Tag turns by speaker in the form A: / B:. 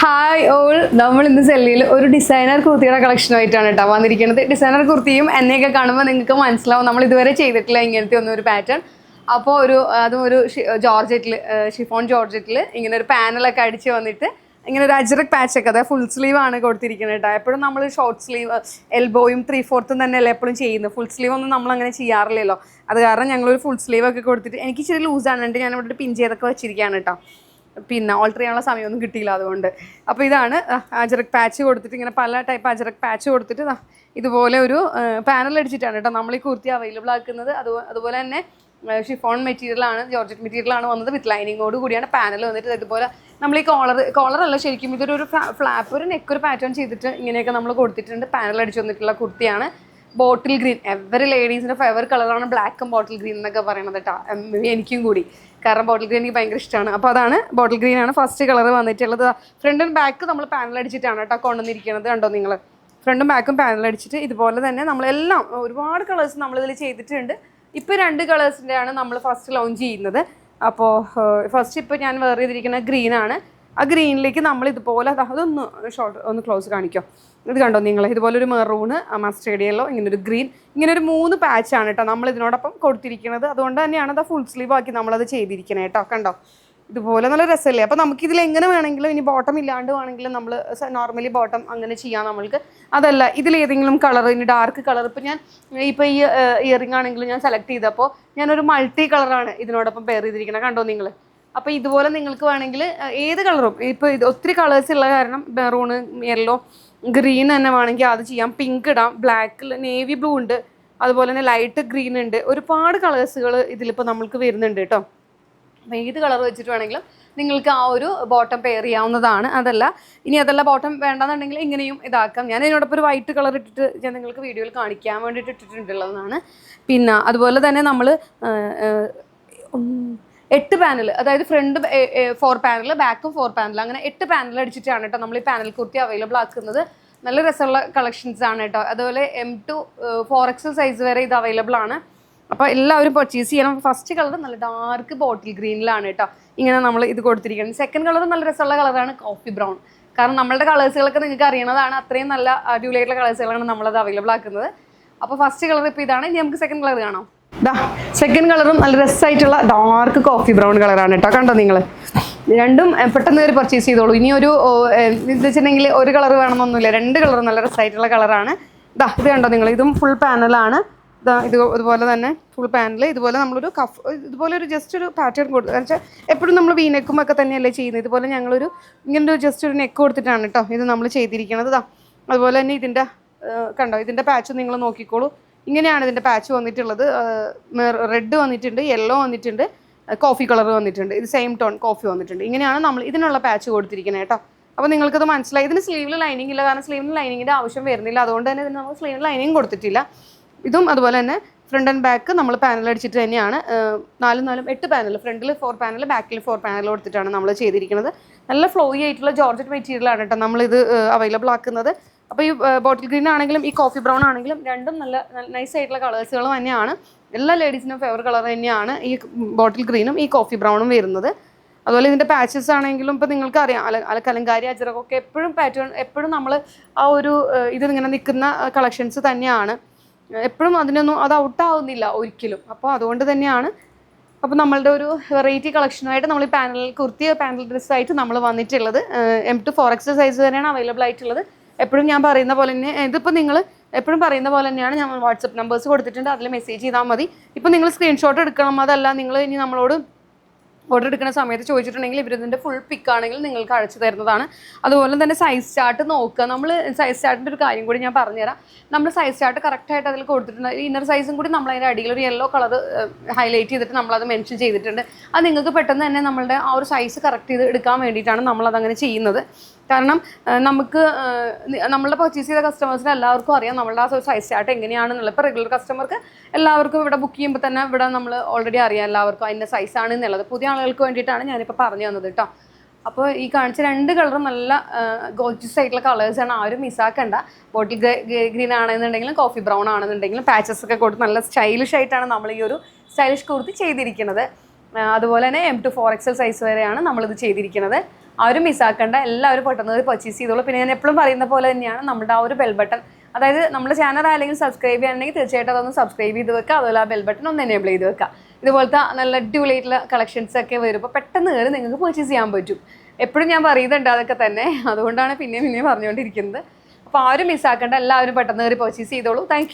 A: Hi all നമ്മൾ ഇന്ന് സെല്ലിയിൽ ഒരു ഡിസൈനർ കുർത്തിയുടെ കളക്ഷനുമായിട്ടാണ് കേട്ടോ വന്നിരിക്കുന്നത്. ഡിസൈനർ കുർത്തിയും എന്നെയൊക്കെ കാണുമ്പോൾ നിങ്ങൾക്ക് മനസ്സിലാവും നമ്മൾ ഇതുവരെ ചെയ്തിട്ടില്ല ഇങ്ങനത്തെ ഒന്നും ഒരു പാറ്റേൺ അപ്പോൾ ഒരു അതും ഒരു ജോർജറ്റിൽ ഷിഫോൺ ജോർജറ്റിൽ ഇങ്ങനെ ഒരു പാനലൊക്കെ അടിച്ച് വന്നിട്ട് ഇങ്ങനെ ഒരു അജറക് പാച്ചൊക്കെ അതായത് ഫുൾ സ്ലീവ് ആണ് കൊടുത്തിരിക്കുന്നത് കേട്ടോ. എപ്പോഴും നമ്മൾ ഷോർട്ട് സ്ലീവ് എൽബോയും ത്രീ ഫോർത്തും തന്നെയല്ലേ എപ്പോഴും ചെയ്യുന്നത്? ഫുൾ സ്ലീവ് ഒന്നും നമ്മൾ അങ്ങനെ ചെയ്യാറില്ലല്ലോ. അത് കാരണം ഞങ്ങളൊരു ഫുൾ സ്ലീവ് ഒക്കെ കൊടുത്തിട്ട് എനിക്ക് ഇച്ചിരി ലൂസാണ് ഞാൻ ഇവിടെ പിൻ ചെയ്തൊക്കെ വെച്ചിരിക്കുകയാണ് കേട്ടോ. പിന്നെ ഓൾട്ടർ ചെയ്യാനുള്ള സമയമൊന്നും കിട്ടിയില്ല അതുകൊണ്ട്. അപ്പോൾ ഇതാണ് അജറക് പാച്ച് കൊടുത്തിട്ട് ഇങ്ങനെ പല ടൈപ്പ് അജറക് പാച്ച് കൊടുത്തിട്ട് ഇതുപോലെ ഒരു പാനൽ അടിച്ചിട്ടാണ് കേട്ടോ നമ്മൾ ഈ കുർത്തി അവൈലബിൾ ആക്കുന്നത്. അത് അതുപോലെ തന്നെ ഷിഫോൺ മെറ്റീരിയലാണ് ജോർജറ്റ് മെറ്റീരിയലാണ് വന്നത് വിത്ത് ലൈനിങ്ങോട് കൂടിയാണ് പാനൽ വന്നിട്ട് ഇതുപോലെ നമ്മൾ ഈ കോളർ കോളറല്ല ശരിക്കും ഇതൊരു ഒരു ഫ്ലാപ്പ് ഒരു നെക്ക് ഒരു പാറ്റേൺ ചെയ്തിട്ട് ഇങ്ങനെയൊക്കെ നമ്മൾ കൊടുത്തിട്ടുണ്ട്. പാനൽ അടിച്ച് വന്നിട്ടുള്ള കുർത്തിയാണ്. ബോട്ടിൽ ഗ്രീൻ എവറി ലേഡീസിന്റെ ഫേവർ കളറാണ് ബ്ലാക്കും ബോട്ടിൽ ഗ്രീൻ എന്നൊക്കെ പറയണത് കേട്ടോ. എനിക്കും കൂടി. കാരണം ബോട്ടിൽ ഗ്രീൻ എനിക്ക് ഭയങ്കര ഇഷ്ടമാണ് അപ്പോൾ അതാണ് ബോട്ടിൽ ഗ്രീൻ ആണ് ഫസ്റ്റ് കളർ വന്നിട്ടുള്ളത്. ഫ്രണ്ട് ആൻഡ് ബാക്ക് നമ്മൾ പാനൽ അടിച്ചിട്ടാണ് കേട്ടോ കൊണ്ടുവന്നിരിക്കുന്നത്. കണ്ടോ നിങ്ങൾ ഫ്രണ്ടും ബാക്കും പാനൽ അടിച്ചിട്ട് ഇതുപോലെ തന്നെ നമ്മളെല്ലാം ഒരുപാട് കളേഴ്സ് നമ്മളിതിൽ ചെയ്തിട്ടുണ്ട്. ഇപ്പോൾ രണ്ട് കളേഴ്സിന്റെയാണ് നമ്മൾ ഫസ്റ്റ് ലോഞ്ച് ചെയ്യുന്നത്. അപ്പോൾ ഫസ്റ്റ് ഇപ്പോൾ ഞാൻ വേറെ ചെയ്തിരിക്കുന്ന ഗ്രീനാണ് ആ ഗ്രീനിലേക്ക് നമ്മൾ ഇതുപോലെ അതൊന്ന് ഷോർട്ട് ഒന്ന് ക്ലോസ് കാണിക്കോ. ഇത് കണ്ടോ നിങ്ങൾ ഇതുപോലെ ഒരു മെറൂണ് മസ്റ്റേഡ് യെല്ലോ ഇങ്ങനെ ഒരു ഗ്രീൻ ഇങ്ങനെ ഒരു മൂന്ന് പാച്ചാണ് കേട്ടോ നമ്മൾ ഇതിനോടൊപ്പം കൊടുത്തിരിക്കുന്നത് അതുകൊണ്ട് തന്നെയാണ് അത് ഫുൾ സ്ലീവ് ആക്കി നമ്മളത് ചെയ്തിരിക്കണേ കേട്ടോ കണ്ടോ? ഇതുപോലെ നല്ല രസമല്ലേ അപ്പോൾ നമുക്ക് ഇതിൽ എങ്ങനെ വേണമെങ്കിലും ഇനി ബോട്ടം ഇല്ലാണ്ട് വേണമെങ്കിലും നമ്മൾ നോർമലി ബോട്ടം അങ്ങനെ ചെയ്യാം നമ്മൾക്ക്. അതല്ല ഇതിലേതെങ്കിലും കളർ ഇനി ഡാർക്ക് കളർ ഇപ്പോൾ ഞാൻ ഇപ്പോൾ ഈ ഇയറിംഗ് ആണെങ്കിലും ഞാൻ സെലക്ട് ചെയ്തപ്പോൾ ഞാനൊരു മൾട്ടി കളറാണ് ഇതിനോടൊപ്പം പെയർ ചെയ്തിരിക്കുന്നത് കണ്ടോ നിങ്ങൾ അപ്പോൾ ഇതുപോലെ നിങ്ങൾക്ക് വേണമെങ്കിൽ ഏത് കളറും. ഇപ്പോൾ ഇത് ഒത്തിരി കളേഴ്സ് ഉള്ള കാരണം മെറൂണ് യെല്ലോ ഗ്രീൻ തന്നെ വേണമെങ്കിൽ അത് ചെയ്യാം. പിങ്ക് ഇടാം. ബ്ലാക്ക് നേവി ബ്ലൂ ഉണ്ട്. അതുപോലെ തന്നെ ലൈറ്റ് ഗ്രീൻ ഉണ്ട്. ഒരുപാട് കളേഴ്സുകൾ ഇതിലിപ്പോൾ നമ്മൾക്ക് വരുന്നുണ്ട് കേട്ടോ അപ്പോൾ ഏത് കളർ വെച്ചിട്ട് വേണമെങ്കിലും നിങ്ങൾക്ക് ആ ഒരു ബോട്ടം പെയർ ചെയ്യാവുന്നതാണ്. അതല്ല ഇനി അതല്ല ബോട്ടം വേണ്ടെന്നുണ്ടെങ്കിൽ ഇങ്ങനെയും ഇതാക്കാം. ഞാൻ ഇതിനോടൊപ്പം ഒരു വൈറ്റ് കളർ ഇട്ടിട്ട് ഞാൻ നിങ്ങൾക്ക് വീഡിയോയിൽ കാണിക്കാൻ വേണ്ടിയിട്ട് ഇട്ടിട്ടുള്ളതാണ്. പിന്നെ അതുപോലെ തന്നെ നമ്മൾ എട്ട് പാനൽ അതായത് ഫ്രണ്ട് ഫോർ പാനൽ ബാക്കും ഫോർ പാനൽ അങ്ങനെ എട്ട് പാനൽ അടിച്ചിട്ടാണ് കേട്ടോ നമ്മൾ ഈ പാനൽ കുർത്തി അവൈലബിൾ ആക്കുന്നത്. നല്ല രസമുള്ള കളക്ഷൻസ് ആണ് കേട്ടോ. അതുപോലെ M to four XL size വരെ ഇത് അവൈലബിൾ ആണ്. അപ്പോൾ എല്ലാവരും പർച്ചേസ് ചെയ്യണം. ഫസ്റ്റ് കളർ നല്ല ഡാർക്ക് ബോട്ടിൽ ഗ്രീനിലാണ് കേട്ടോ. ഇങ്ങനെ നമ്മൾ ഇത് കൊടുത്തിരിക്കുന്നത് സെക്കൻഡ് കളർ നല്ല രസമുള്ള കളറാണ് കോഫി ബ്രൗൺ കാരണം നമ്മളുടെ കളേഴ്സുകളൊക്കെ നിങ്ങൾക്ക് അറിയണതാണ്. അത്രയും നല്ല അടിപൊളിയായിട്ടുള്ള കളേഴ്സുകളാണ് നമ്മളത് അവൈലബിൾ ആക്കുന്നത്. അപ്പോൾ ഫസ്റ്റ് കളർ ഇപ്പോൾ ഇതാണ്. ഇനി നമുക്ക് സെക്കൻഡ് കളർ കാണാം. ദാ സെക്കൻഡ് കളറും നല്ല രസമായിട്ടുള്ള ഡാർക്ക് കോഫി ബ്രൗൺ കളറാണ് കേട്ടോ കണ്ടോ നിങ്ങൾ രണ്ടും പെട്ടെന്ന് ഒരു പർച്ചേസ് ചെയ്തോളൂ. ഇനി ഒരു വെച്ചിട്ടുണ്ടെങ്കിൽ ഒരു കളർ വേണമെന്നൊന്നുമില്ല. രണ്ട് കളറും നല്ല രസമായിട്ടുള്ള കളറാണ് ദാ ഇത് കണ്ടോ നിങ്ങൾ ഇതും ഫുൾ പാനലാണ് ഇത് ഇതുപോലെ തന്നെ ഫുൾ പാനൽ ഇതുപോലെ നമ്മളൊരു കഫ് ഇതുപോലെ ഒരു ജസ്റ്റ് ഒരു പാറ്റേൺ കൊടുത്തു വെച്ചാൽ എപ്പോഴും നമ്മൾ വീനെക്കും ഒക്കെ തന്നെയല്ലേ ചെയ്യുന്നത്. ഇതുപോലെ ഞങ്ങളൊരു ഇങ്ങനെ ഒരു ജസ്റ്റ് ഒരു നെക്ക് കൊടുത്തിട്ടാണ് കേട്ടോ ഇത് നമ്മൾ ചെയ്തിരിക്കുന്നത് ഇതാ അതുപോലെ തന്നെ ഇതിന്റെ കണ്ടോ? ഇതിന്റെ പാച്ച് നിങ്ങൾ നോക്കിക്കോളൂ. ഇങ്ങനെയാണ് ഇതിന്റെ പാച്ച് വന്നിട്ടുള്ളത്. റെഡ് വന്നിട്ടുണ്ട് യെല്ലോ വന്നിട്ടുണ്ട് കോഫി കളർ വന്നിട്ടുണ്ട്. ഇത് സെയിം ടോൺ കോഫി വന്നിട്ടുണ്ട്. ഇങ്ങനെയാണ് നമ്മൾ ഇതിനുള്ള പാച്ച് കൊടുത്തിരിക്കുന്നത് കേട്ടോ. അപ്പോൾ നിങ്ങൾക്കത് മനസ്സിലായി. ഇതിന് സ്ലീവിൽ ലൈനിങ് ഇല്ല. കാരണം സ്ലീവിന് ലൈനിങ്ങിന്റെ ആവശ്യം വരുന്നില്ല. അതുകൊണ്ട് തന്നെ ഇതിന് നമ്മൾ സ്ലീവിന് ലൈനിങ് കൊടുത്തിട്ടില്ല. ഇതും അതുപോലെ തന്നെ ഫ്രണ്ട് ആൻഡ് ബാക്ക് നമ്മൾ പാനൽ അടിച്ചിട്ട് തന്നെയാണ്. നാലും നാലും എട്ട് പാനൽ ഫ്രണ്ടിൽ ഫോർ പാനൽ ബാക്കിൽ ഫോർ പാനൽ കൊടുത്തിട്ടാണ് നമ്മൾ ചെയ്തിരിക്കുന്നത്. നല്ല ഫ്ലോയി ആയിട്ടുള്ള ജോർജറ്റ് മെറ്റീരിയലാണ് കേട്ടോ നമ്മളിത് അവൈലബിൾ ആക്കുന്നത്. അപ്പോൾ ഈ ബോട്ടിൽ ഗ്രീൻ ആണെങ്കിലും ഈ കോഫി ബ്രൗൺ ആണെങ്കിലും രണ്ടും നല്ല നൈസ് ആയിട്ടുള്ള കളേഴ്സുകൾ തന്നെയാണ്. എല്ലാ ലേഡീസിനും ഫേവർ കളർ തന്നെയാണ് ഈ ബോട്ടിൽ ഗ്രീനും ഈ കോഫി ബ്രൗണും വരുന്നത്. അതുപോലെ ഇതിന്റെ പാച്ചസ് ആണെങ്കിലും ഇപ്പോൾ നിങ്ങൾക്ക് അറിയാം അല അല കലങ്കാരി അജറകൊക്കെ എപ്പോഴും പാറ്റേൺ എപ്പോഴും നമ്മൾ ആ ഒരു ഇത് ഇങ്ങനെ നിൽക്കുന്ന കളക്ഷൻസ് തന്നെയാണ്. എപ്പോഴും അതിനൊന്നും അത് ഔട്ടാവുന്നില്ല ഒരിക്കലും. അപ്പോൾ അതുകൊണ്ട് തന്നെയാണ്. അപ്പോൾ നമ്മളുടെ ഒരു വെറൈറ്റി കളക്ഷനായിട്ട് നമ്മൾ ഈ പാനൽ കുർത്തി പാനൽ ഡ്രസ്സായിട്ട് നമ്മൾ വന്നിട്ടുള്ളത്. M to four X size തന്നെയാണ് അവൈലബിൾ ആയിട്ടുള്ളത്. എപ്പോഴും ഞാൻ പറയുന്ന പോലെ തന്നെ ഇതിപ്പോൾ നിങ്ങൾ എപ്പോഴും പറയുന്ന പോലെ തന്നെയാണ് ഞാൻ വാട്സപ്പ് നമ്പേഴ്സ് കൊടുത്തിട്ടുണ്ട്. അതിൽ മെസ്സേജ് ചെയ്താൽ മതി. ഇപ്പോൾ നിങ്ങൾ സ്ക്രീൻഷോട്ട് എടുക്കണം. അതല്ല നിങ്ങൾ ഇനി നമ്മളോട് ഓർഡർ എടുക്കുന്ന സമയത്ത് ചോദിച്ചിട്ടുണ്ടെങ്കിൽ ഇവരിതിന്റെ ഫുൾ പിക്ക് ആണെങ്കിൽ നിങ്ങൾക്ക് അയച്ചു തരുന്നതാണ്. അതുപോലെ തന്നെ സൈസ് ചാർട്ട് നോക്കുക. നമ്മൾ സൈസ് ചാർട്ടിന്റെ ഒരു കാര്യം കൂടി ഞാൻ പറഞ്ഞുതരാം. നമ്മൾ സൈസ് ചാർട്ട് കറക്റ്റായിട്ട് അതിൽ കൊടുത്തിട്ടുണ്ട്. ഇന്നർ സൈസും കൂടി നമ്മൾ അതിന്റെ അടിയിൽ ഒരു യെല്ലോ കളർ ഹൈലൈറ്റ് ചെയ്തിട്ട് നമ്മളത് മെൻഷൻ ചെയ്തിട്ടുണ്ട്. അത് നിങ്ങൾക്ക് പെട്ടെന്ന് തന്നെ നമ്മളുടെ ആ ഒരു സൈസ് കറക്റ്റ് ചെയ്ത് എടുക്കാൻ വേണ്ടിയിട്ടാണ് നമ്മളതങ്ങനെ ചെയ്യുന്നത്. കാരണം നമുക്ക് നമ്മളെ പർച്ചേസ് ചെയ്ത കസ്റ്റമേഴ്സിന് എല്ലാവർക്കും അറിയാം. നമ്മളുടെ ആ സൈസ് ചാർട്ട് എങ്ങനെയാണെന്നുള്ളത്. ഇപ്പോൾ റെഗുലർ കസ്റ്റമർക്ക് എല്ലാവർക്കും ഇവിടെ ബുക്ക് ചെയ്യുമ്പോൾ തന്നെ ഇവിടെ നമ്മൾ ഓൾറെഡി അറിയാം എല്ലാവർക്കും അതിന്റെ സൈസാണ് എന്നുള്ളത് പുതിയ ആളുകൾക്ക് വേണ്ടിയിട്ടാണ് ഞാനിപ്പോൾ പറഞ്ഞു തന്നത് കേട്ടോ അപ്പോൾ ഈ കാണിച്ച രണ്ട് കളറും നല്ല ഗോൾജസ് ആയിട്ടുള്ള കളേഴ്സാണ് ആരും മിസ്സാക്കണ്ട ബോട്ടിൽ ഗ്രീൻ ആണെന്നുണ്ടെങ്കിലും കോഫി ബ്രൗൺ ആണെന്നുണ്ടെങ്കിലും പാച്ചസ് ഒക്കെ കൊടുത്ത് നല്ല സ്റ്റൈലിഷ് ആയിട്ടാണ് നമ്മൾ ഈ ഒരു സ്റ്റൈലിഷ് കുർത്തി ചെയ്തിരിക്കുന്നത്. അതുപോലെ തന്നെ M to four XL size വരെയാണ് നമ്മളിത് ചെയ്തിരിക്കുന്നത്. ആരും മിസ്സാക്കേണ്ട എല്ലാവരും പെട്ടെന്ന് പർച്ചേസ് ചെയ്തോളൂ. പിന്നെ ഞാൻ എപ്പോഴും പറയുന്ന പോലെ തന്നെയാണ് നമ്മുടെ ആ ഒരു ബെൽ ബട്ടൺ അതായത് നമ്മൾ ചാനൽ അല്ലെങ്കിൽ സബ്സ്ക്രൈബ് ചെയ്യാനുണ്ടെങ്കിൽ തീർച്ചയായിട്ടും അതൊന്ന് സബ്സ്ക്രൈബ് ചെയ്ത് വെക്കുക. അതുപോലെ ആ ബെൽ ബട്ടൺ ഒന്ന് എനേബിൾ ചെയ്ത് വെക്കുക. ഇതുപോലത്തെ നല്ല അടിപൊളിയായിട്ടുള്ള കളക്ഷൻസ് ഒക്കെ വരുമ്പോൾ പെട്ടെന്ന് കയറി നിങ്ങൾക്ക് പർച്ചേസ് ചെയ്യാൻ പറ്റും. എപ്പോഴും ഞാൻ പറയുന്നുണ്ട് അതൊക്കെ തന്നെ. അതുകൊണ്ടാണ് പിന്നെയും പിന്നെയും പറഞ്ഞുകൊണ്ടിരിക്കുന്നത്. അപ്പോൾ ആരും മിസ്സാക്കേണ്ട എല്ലാവരും പെട്ടെന്ന് കയറി പർച്ചേസ് ചെയ്തോളൂ. താങ്ക്